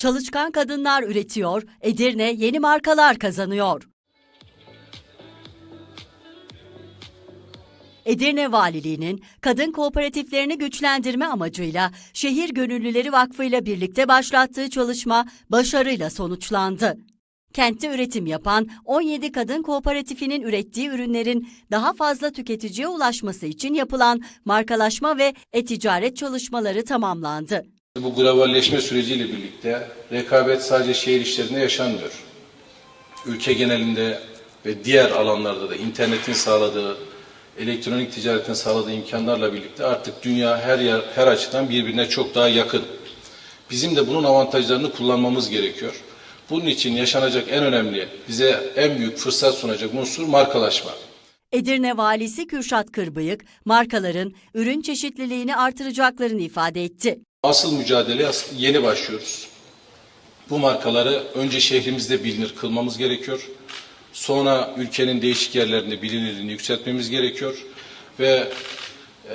Çalışkan kadınlar üretiyor, Edirne yeni markalar kazanıyor. Edirne Valiliği'nin kadın kooperatiflerini güçlendirme amacıyla Şehir Gönüllüleri Vakfı ile birlikte başlattığı çalışma başarıyla sonuçlandı. Kentte üretim yapan 17 kadın kooperatifinin ürettiği ürünlerin daha fazla tüketiciye ulaşması için yapılan markalaşma ve e-ticaret çalışmaları tamamlandı. Bu globalleşme süreciyle birlikte rekabet sadece şehir içlerinde yaşanmıyor. Ülke genelinde ve diğer alanlarda da internetin sağladığı, elektronik ticaretin sağladığı imkanlarla birlikte artık dünya her yer, her açıdan birbirine çok daha yakın. Bizim de bunun avantajlarını kullanmamız gerekiyor. Bunun için yaşanacak en önemli, bize en büyük fırsat sunacak unsur markalaşma. Edirne Valisi Kürşat Kırbıyık, markaların ürün çeşitliliğini artıracaklarını ifade etti. Asıl mücadeleye yeni başlıyoruz. Bu markaları önce şehrimizde bilinir kılmamız gerekiyor. Sonra ülkenin değişik yerlerinde bilinirliğini yükseltmemiz gerekiyor. Ve e,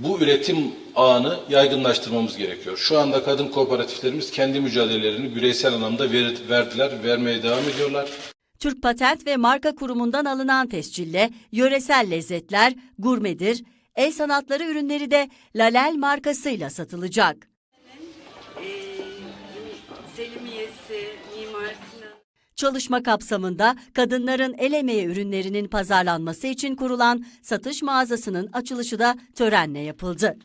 bu üretim ağını yaygınlaştırmamız gerekiyor. Şu anda kadın kooperatiflerimiz kendi mücadelelerini bireysel anlamda ver- verdiler, vermeye devam ediyorlar. Türk Patent ve Marka Kurumu'ndan alınan tescille yöresel lezzetler, gurmedir, el sanatları ürünleri de Lalel markasıyla satılacak. Çalışma kapsamında kadınların el emeği ürünlerinin pazarlanması için kurulan satış mağazasının açılışı da törenle yapıldı.